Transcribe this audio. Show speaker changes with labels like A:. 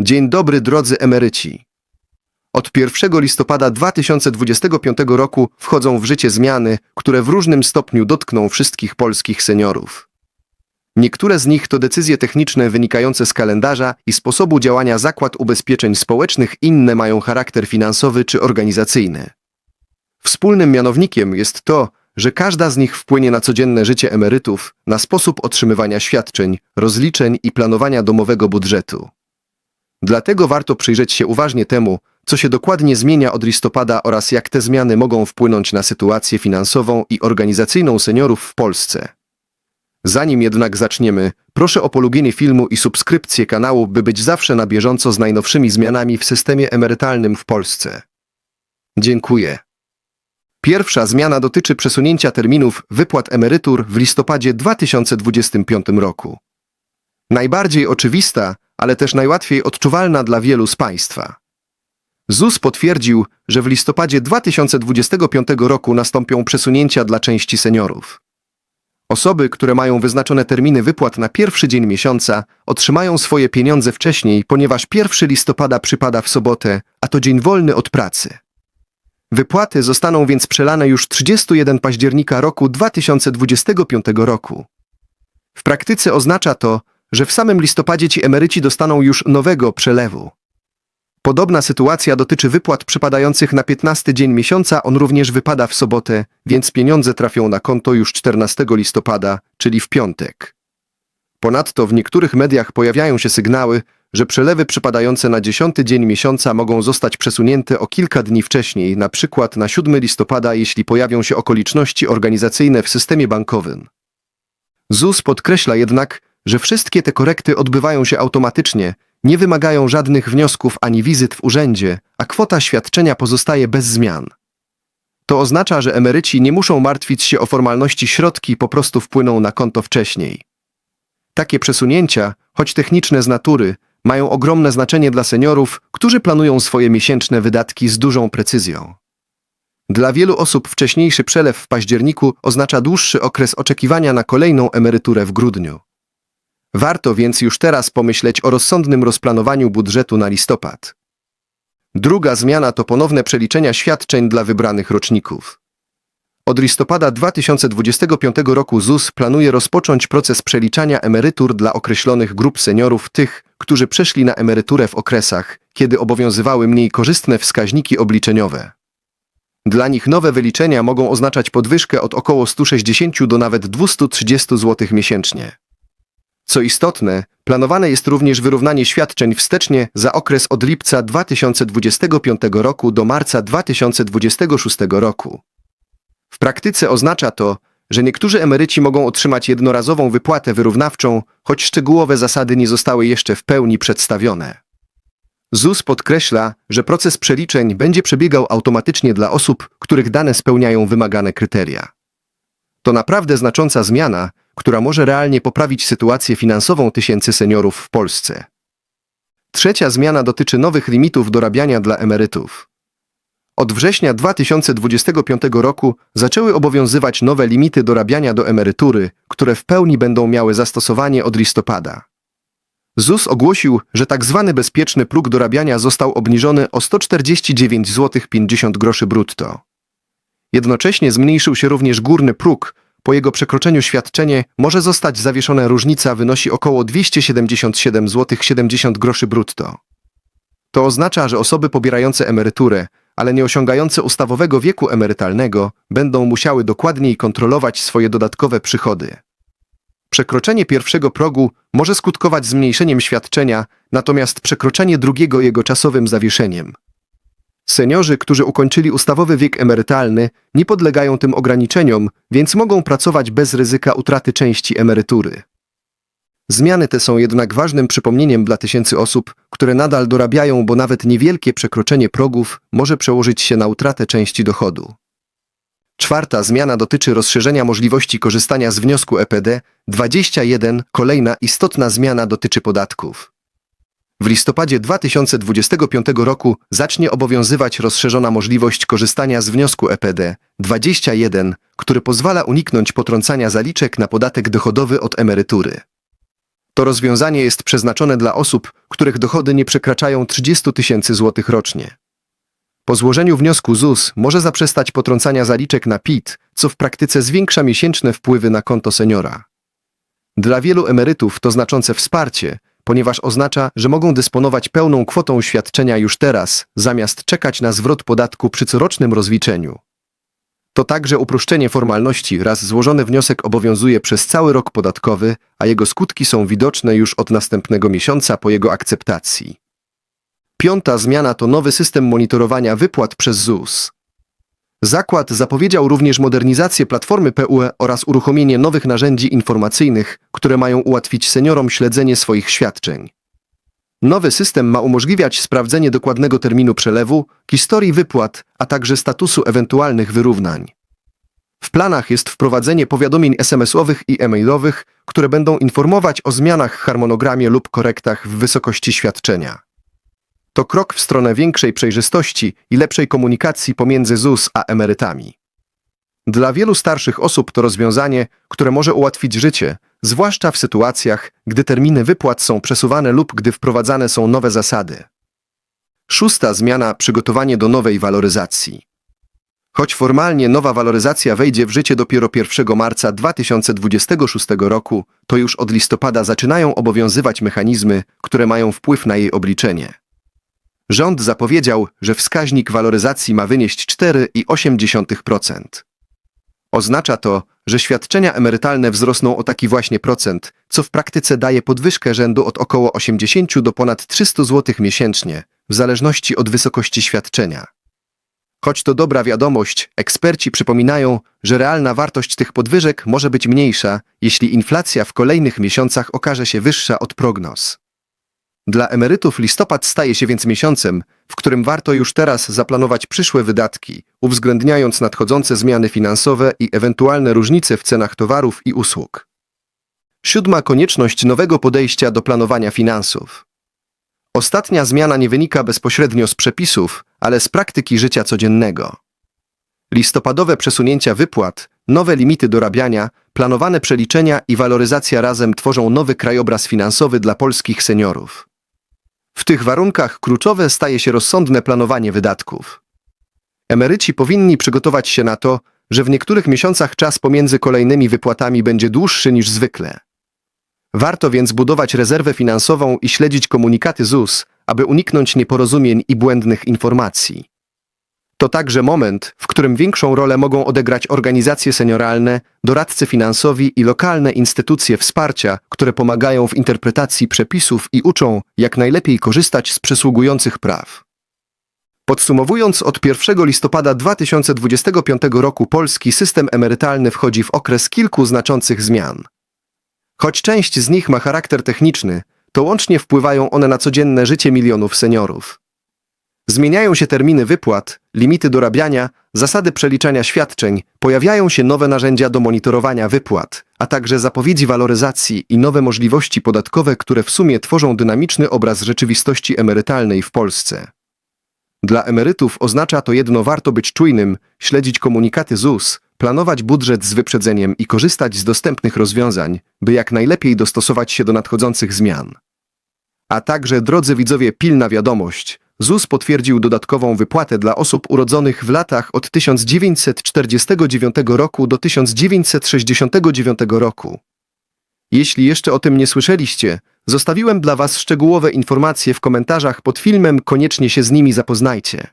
A: Dzień dobry drodzy emeryci. Od 1 listopada 2025 roku wchodzą w życie zmiany, które w różnym stopniu dotkną wszystkich polskich seniorów. Niektóre z nich to decyzje techniczne wynikające z kalendarza i sposobu działania zakład ubezpieczeń społecznych, inne mają charakter finansowy czy organizacyjny. Wspólnym mianownikiem jest to, że każda z nich wpłynie na codzienne życie emerytów, na sposób otrzymywania świadczeń, rozliczeń i planowania domowego budżetu. Dlatego warto przyjrzeć się uważnie temu, co się dokładnie zmienia od listopada oraz jak te zmiany mogą wpłynąć na sytuację finansową i organizacyjną seniorów w Polsce. Zanim jednak zaczniemy, proszę o polubienie filmu i subskrypcję kanału, by być zawsze na bieżąco z najnowszymi zmianami w systemie emerytalnym w Polsce. Dziękuję. Pierwsza zmiana dotyczy przesunięcia terminów wypłat emerytur w listopadzie 2025 roku. Najbardziej oczywista, ale też najłatwiej odczuwalna dla wielu z Państwa. ZUS potwierdził, że w listopadzie 2025 roku nastąpią przesunięcia dla części seniorów. Osoby, które mają wyznaczone terminy wypłat na pierwszy dzień miesiąca, otrzymają swoje pieniądze wcześniej, ponieważ 1 listopada przypada w sobotę, a to dzień wolny od pracy. Wypłaty zostaną więc przelane już 31 października roku 2025 roku. W praktyce oznacza to, że w samym listopadzie ci emeryci dostaną już nowego przelewu. Podobna sytuacja dotyczy wypłat przypadających na 15 dzień miesiąca, on również wypada w sobotę, więc pieniądze trafią na konto już 14 listopada, czyli w piątek. Ponadto w niektórych mediach pojawiają się sygnały, że przelewy przypadające na 10 dzień miesiąca mogą zostać przesunięte o kilka dni wcześniej, na przykład na 7 listopada, jeśli pojawią się okoliczności organizacyjne w systemie bankowym. ZUS podkreśla jednak, że wszystkie te korekty odbywają się automatycznie, nie wymagają żadnych wniosków ani wizyt w urzędzie, a kwota świadczenia pozostaje bez zmian. To oznacza, że emeryci nie muszą martwić się o formalności, środki po prostu wpłyną na konto wcześniej. Takie przesunięcia, choć techniczne z natury, mają ogromne znaczenie dla seniorów, którzy planują swoje miesięczne wydatki z dużą precyzją. Dla wielu osób wcześniejszy przelew w październiku oznacza dłuższy okres oczekiwania na kolejną emeryturę w grudniu. Warto więc już teraz pomyśleć o rozsądnym rozplanowaniu budżetu na listopad. Druga zmiana to ponowne przeliczenia świadczeń dla wybranych roczników. Od listopada 2025 roku ZUS planuje rozpocząć proces przeliczania emerytur dla określonych grup seniorów, tych, którzy przeszli na emeryturę w okresach, kiedy obowiązywały mniej korzystne wskaźniki obliczeniowe. Dla nich nowe wyliczenia mogą oznaczać podwyżkę od około 160 do nawet 230 zł miesięcznie. Co istotne, planowane jest również wyrównanie świadczeń wstecznie za okres od lipca 2025 roku do marca 2026 roku. W praktyce oznacza to, że niektórzy emeryci mogą otrzymać jednorazową wypłatę wyrównawczą, choć szczegółowe zasady nie zostały jeszcze w pełni przedstawione. ZUS podkreśla, że proces przeliczeń będzie przebiegał automatycznie dla osób, których dane spełniają wymagane kryteria. To naprawdę znacząca zmiana, która może realnie poprawić sytuację finansową tysięcy seniorów w Polsce. Trzecia zmiana dotyczy nowych limitów dorabiania dla emerytów. Od września 2025 roku zaczęły obowiązywać nowe limity dorabiania do emerytury, które w pełni będą miały zastosowanie od listopada. ZUS ogłosił, że tak zwany bezpieczny próg dorabiania został obniżony o 149 zł 50 groszy brutto. Jednocześnie zmniejszył się również górny próg, po jego przekroczeniu świadczenie może zostać zawieszone różnica wynosi około 277 zł 70 groszy brutto. To oznacza, że osoby pobierające emeryturę, ale nie osiągające ustawowego wieku emerytalnego, będą musiały dokładniej kontrolować swoje dodatkowe przychody. Przekroczenie pierwszego progu może skutkować zmniejszeniem świadczenia, natomiast przekroczenie drugiego jego czasowym zawieszeniem. Seniorzy, którzy ukończyli ustawowy wiek emerytalny, nie podlegają tym ograniczeniom, więc mogą pracować bez ryzyka utraty części emerytury. Zmiany te są jednak ważnym przypomnieniem dla tysięcy osób, które nadal dorabiają, bo nawet niewielkie przekroczenie progów może przełożyć się na utratę części dochodu. Czwarta zmiana dotyczy rozszerzenia możliwości korzystania z wniosku EPD 21. Kolejna istotna zmiana dotyczy podatków. W listopadzie 2025 roku zacznie obowiązywać rozszerzona możliwość korzystania z wniosku EPD 21, który pozwala uniknąć potrącania zaliczek na podatek dochodowy od emerytury. To rozwiązanie jest przeznaczone dla osób, których dochody nie przekraczają 30 tysięcy złotych rocznie. Po złożeniu wniosku ZUS może zaprzestać potrącania zaliczek na PIT, co w praktyce zwiększa miesięczne wpływy na konto seniora. Dla wielu emerytów to znaczące wsparcie, ponieważ oznacza, że mogą dysponować pełną kwotą świadczenia już teraz, zamiast czekać na zwrot podatku przy corocznym rozliczeniu. To także uproszczenie formalności, raz złożony wniosek obowiązuje przez cały rok podatkowy, a jego skutki są widoczne już od następnego miesiąca po jego akceptacji. Piąta zmiana to nowy system monitorowania wypłat przez ZUS. Zakład zapowiedział również modernizację platformy PUE oraz uruchomienie nowych narzędzi informacyjnych, które mają ułatwić seniorom śledzenie swoich świadczeń. Nowy system ma umożliwiać sprawdzenie dokładnego terminu przelewu, historii wypłat, a także statusu ewentualnych wyrównań. W planach jest wprowadzenie powiadomień SMS-owych i e-mailowych, które będą informować o zmianach w harmonogramie lub korektach w wysokości świadczenia. To krok w stronę większej przejrzystości i lepszej komunikacji pomiędzy ZUS a emerytami. Dla wielu starszych osób to rozwiązanie, które może ułatwić życie, zwłaszcza w sytuacjach, gdy terminy wypłat są przesuwane lub gdy wprowadzane są nowe zasady. Szósta zmiana przygotowanie do nowej waloryzacji. Choć formalnie nowa waloryzacja wejdzie w życie dopiero 1 marca 2026 roku, to już od listopada zaczynają obowiązywać mechanizmy, które mają wpływ na jej obliczenie. Rząd zapowiedział, że wskaźnik waloryzacji ma wynieść 4,8%. Oznacza to, że świadczenia emerytalne wzrosną o taki właśnie procent, co w praktyce daje podwyżkę rzędu od około 80 do ponad 300 zł miesięcznie, w zależności od wysokości świadczenia. Choć to dobra wiadomość, eksperci przypominają, że realna wartość tych podwyżek może być mniejsza, jeśli inflacja w kolejnych miesiącach okaże się wyższa od prognoz. Dla emerytów listopad staje się więc miesiącem, w którym warto już teraz zaplanować przyszłe wydatki, uwzględniając nadchodzące zmiany finansowe i ewentualne różnice w cenach towarów i usług. Siódma konieczność nowego podejścia do planowania finansów. Ostatnia zmiana nie wynika bezpośrednio z przepisów, ale z praktyki życia codziennego. Listopadowe przesunięcia wypłat, nowe limity dorabiania, planowane przeliczenia i waloryzacja razem tworzą nowy krajobraz finansowy dla polskich seniorów. W tych warunkach kluczowe staje się rozsądne planowanie wydatków. Emeryci powinni przygotować się na to, że w niektórych miesiącach czas pomiędzy kolejnymi wypłatami będzie dłuższy niż zwykle. Warto więc budować rezerwę finansową i śledzić komunikaty ZUS, aby uniknąć nieporozumień i błędnych informacji. To także moment, w którym większą rolę mogą odegrać organizacje senioralne, doradcy finansowi i lokalne instytucje wsparcia, które pomagają w interpretacji przepisów i uczą, jak najlepiej korzystać z przysługujących praw. Podsumowując, od 1 listopada 2025 roku polski system emerytalny wchodzi w okres kilku znaczących zmian. Choć część z nich ma charakter techniczny, to łącznie wpływają one na codzienne życie milionów seniorów. Zmieniają się terminy wypłat, limity dorabiania, zasady przeliczania świadczeń, pojawiają się nowe narzędzia do monitorowania wypłat, a także zapowiedzi waloryzacji i nowe możliwości podatkowe, które w sumie tworzą dynamiczny obraz rzeczywistości emerytalnej w Polsce. Dla emerytów oznacza to jedno warto być czujnym, śledzić komunikaty ZUS, planować budżet z wyprzedzeniem i korzystać z dostępnych rozwiązań, by jak najlepiej dostosować się do nadchodzących zmian. A także, drodzy widzowie, pilna wiadomość – ZUS potwierdził dodatkową wypłatę dla osób urodzonych w latach od 1949 roku do 1969 roku. Jeśli jeszcze o tym nie słyszeliście, zostawiłem dla Was szczegółowe informacje w komentarzach pod filmem, koniecznie się z nimi zapoznajcie.